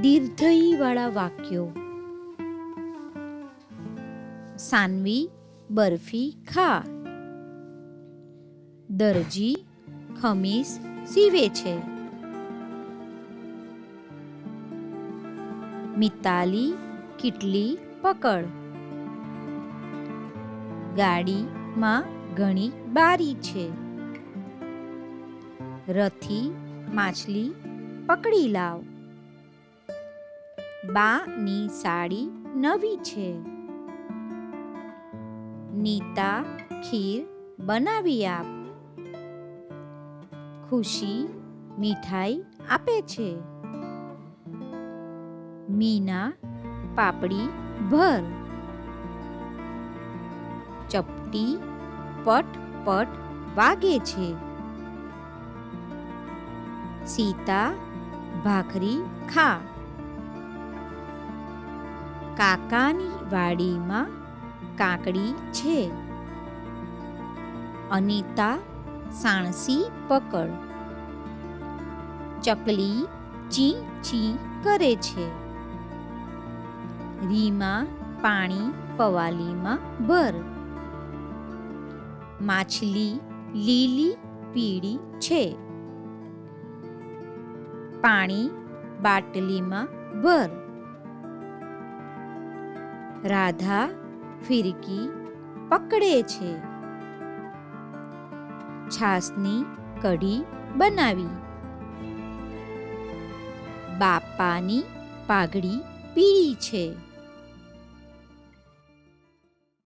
દીર્ઘઈવાળા વાક્યો. સાનવી, બરફી ખા દરજી, ખમીસ, સીવે છે. મિતાલી, કીટલી, પકડ. ગાડીમાં ઘણી બારી છે. રથી, માછલી, પકડી લાવ. બાની સાડી નવી છે. નીતા ખીર બનાવી આપ. ખુશી મીઠાઈ આપે છે. મીના પાપડી ભર. ચપટી પટ પટ વાગે છે. સીતા ભાખરી ખા. કાકાની વાડીમાં કાકડી છે. અનિતા સાણસી પકડ. ચકલી ચી ચી કરે છે. રીમાં પાણી પવાલીમાં ભર. માછલી લીલી પીળી છે. પાણી બાટલીમાં ભર. રાધા ફિરકી પકડે છે. છાસની કઢી બનાવી. બાપાની પાઘડી પીળી છે.